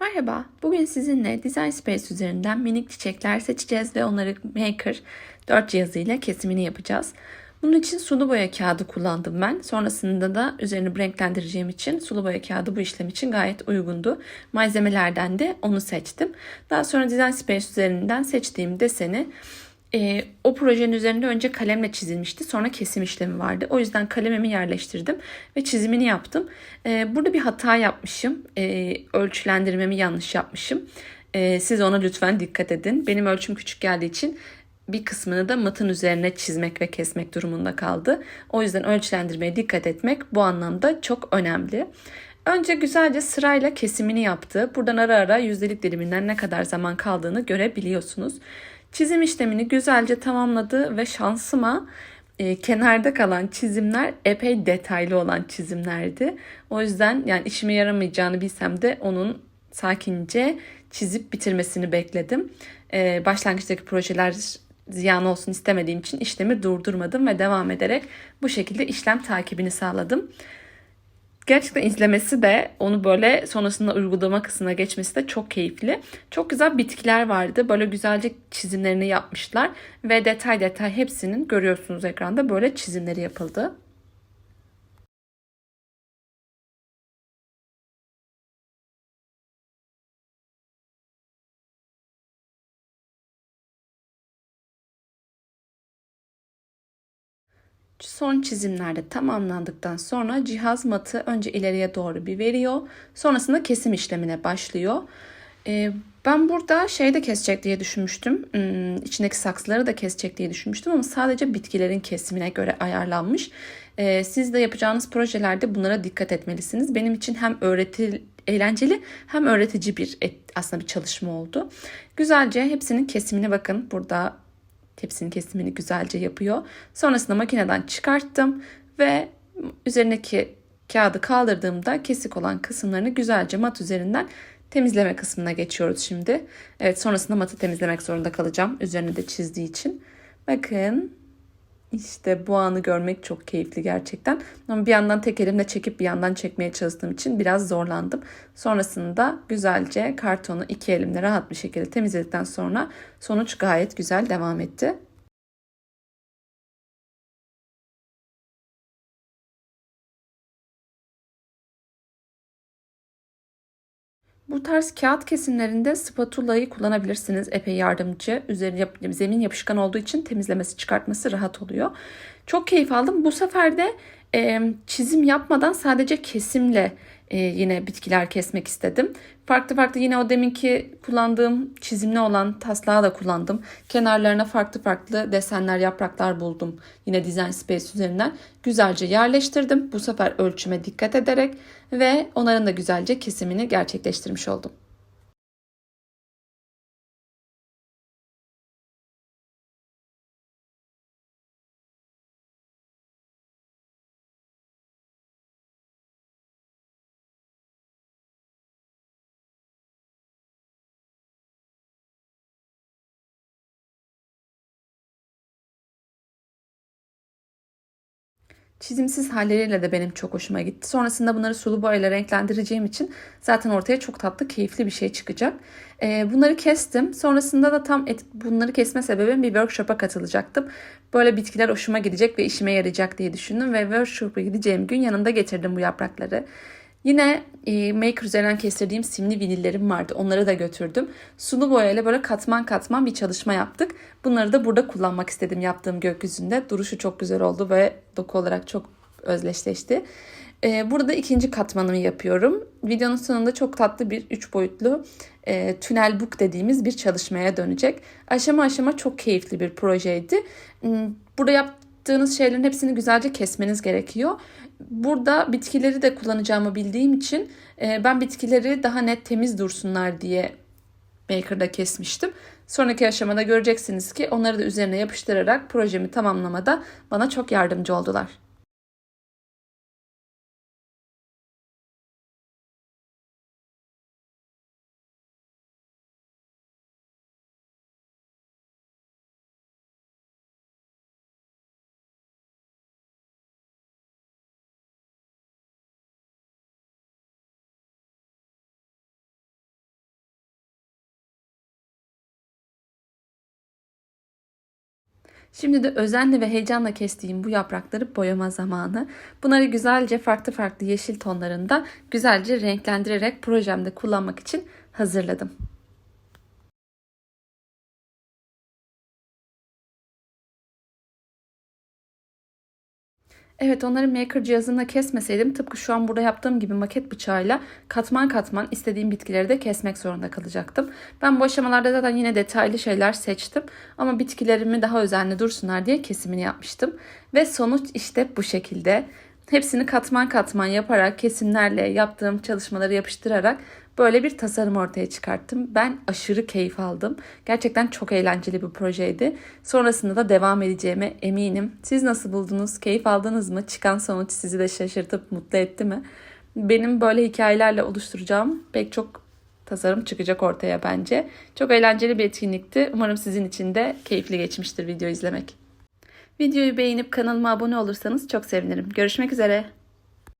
Merhaba, bugün sizinle Design Space üzerinden minik çiçekler seçeceğiz ve onları Maker 4 cihazıyla kesimini yapacağız. Bunun için sulu boya kağıdı kullandım ben. Sonrasında da üzerini renklendireceğim için sulu boya kağıdı bu işlem için gayet uygundu. Malzemelerden de onu seçtim. Daha sonra Design Space üzerinden seçtiğim deseni e, o projenin üzerinde önce kalemle çizilmişti. Sonra kesim işlemi vardı. O yüzden kalemimi yerleştirdim ve çizimini yaptım. E, burada bir hata yapmışım. E, ölçülendirmemi yanlış yapmışım. E, siz ona lütfen dikkat edin. Benim ölçüm küçük geldiği için bir kısmını da matın üzerine çizmek ve kesmek durumunda kaldı. O yüzden ölçülendirmeye dikkat etmek bu anlamda çok önemli. Önce güzelce sırayla kesimini yaptı. Buradan ara ara yüzdelik diliminden ne kadar zaman kaldığını görebiliyorsunuz. Çizim işlemini güzelce tamamladı ve şansıma e, kenarda kalan çizimler epey detaylı olan çizimlerdi. O yüzden yani işime yaramayacağını bilsem de onun sakince çizip bitirmesini bekledim. E, başlangıçtaki projeler ziyan olsun istemediğim için işlemi durdurmadım ve devam ederek bu şekilde işlem takibini sağladım. Gerçekten izlemesi de onu böyle sonrasında uygulama kısmına geçmesi de çok keyifli. Çok güzel bitkiler vardı. Böyle güzelce çizimlerini yapmışlar. Ve detay detay hepsinin görüyorsunuz ekranda böyle çizimleri yapıldı. Son çizimlerde tamamlandıktan sonra cihaz matı önce ileriye doğru bir veriyor. Sonrasında kesim işlemine başlıyor. Ee, ben burada şey de kesecek diye düşünmüştüm. Hmm, içindeki saksıları da kesecek diye düşünmüştüm ama sadece bitkilerin kesimine göre ayarlanmış. Ee, siz de yapacağınız projelerde bunlara dikkat etmelisiniz. Benim için hem öğreti eğlenceli hem öğretici bir aslında bir çalışma oldu. Güzelce hepsinin kesimine bakın. Burada Tepsinin kesimini güzelce yapıyor. Sonrasında makineden çıkarttım ve üzerindeki kağıdı kaldırdığımda kesik olan kısımlarını güzelce mat üzerinden temizleme kısmına geçiyoruz şimdi. Evet sonrasında matı temizlemek zorunda kalacağım. Üzerine de çizdiği için. Bakın işte bu anı görmek çok keyifli gerçekten. Ama bir yandan tek elimle çekip bir yandan çekmeye çalıştığım için biraz zorlandım. Sonrasında güzelce kartonu iki elimle rahat bir şekilde temizledikten sonra sonuç gayet güzel devam etti. Bu tarz kağıt kesimlerinde spatulayı kullanabilirsiniz. Epey yardımcı. Üzeri zemin yapışkan olduğu için temizlemesi çıkartması rahat oluyor. Çok keyif aldım. Bu sefer de e, çizim yapmadan sadece kesimle e, yine bitkiler kesmek istedim. Farklı farklı yine o deminki kullandığım çizimli olan taslağı da kullandım. Kenarlarına farklı farklı desenler, yapraklar buldum. Yine Design Space üzerinden güzelce yerleştirdim. Bu sefer ölçüme dikkat ederek ve onların da güzelce kesimini gerçekleştirmiş oldum. Çizimsiz halleriyle de benim çok hoşuma gitti. Sonrasında bunları sulu boyayla renklendireceğim için zaten ortaya çok tatlı, keyifli bir şey çıkacak. Ee, bunları kestim. Sonrasında da tam et, bunları kesme sebebim bir workshop'a katılacaktım. Böyle bitkiler hoşuma gidecek ve işime yarayacak diye düşündüm ve workshop'a gideceğim gün yanında getirdim bu yaprakları. Yine e, Maker üzerinden kestirdiğim simli vinillerim vardı. Onları da götürdüm. Sulu boyayla böyle katman katman bir çalışma yaptık. Bunları da burada kullanmak istedim yaptığım gökyüzünde. Duruşu çok güzel oldu ve doku olarak çok özleşleşti. E, burada ikinci katmanımı yapıyorum. Videonun sonunda çok tatlı bir üç boyutlu e, tünel book dediğimiz bir çalışmaya dönecek. Aşama aşama çok keyifli bir projeydi. Hmm, burada yaptığınız şeylerin hepsini güzelce kesmeniz gerekiyor. Burada bitkileri de kullanacağımı bildiğim için e, ben bitkileri daha net temiz dursunlar diye Maker'da kesmiştim. Sonraki aşamada göreceksiniz ki onları da üzerine yapıştırarak projemi tamamlamada bana çok yardımcı oldular. Şimdi de özenle ve heyecanla kestiğim bu yaprakları boyama zamanı. Bunları güzelce farklı farklı yeşil tonlarında güzelce renklendirerek projemde kullanmak için hazırladım. Evet onları maker cihazında kesmeseydim tıpkı şu an burada yaptığım gibi maket bıçağıyla katman katman istediğim bitkileri de kesmek zorunda kalacaktım. Ben bu aşamalarda zaten yine detaylı şeyler seçtim ama bitkilerimi daha özenli dursunlar diye kesimini yapmıştım. Ve sonuç işte bu şekilde. Hepsini katman katman yaparak kesimlerle yaptığım çalışmaları yapıştırarak böyle bir tasarım ortaya çıkarttım. Ben aşırı keyif aldım. Gerçekten çok eğlenceli bir projeydi. Sonrasında da devam edeceğime eminim. Siz nasıl buldunuz? Keyif aldınız mı? Çıkan sonuç sizi de şaşırtıp mutlu etti mi? Benim böyle hikayelerle oluşturacağım pek çok tasarım çıkacak ortaya bence. Çok eğlenceli bir etkinlikti. Umarım sizin için de keyifli geçmiştir video izlemek. Videoyu beğenip kanalıma abone olursanız çok sevinirim. Görüşmek üzere.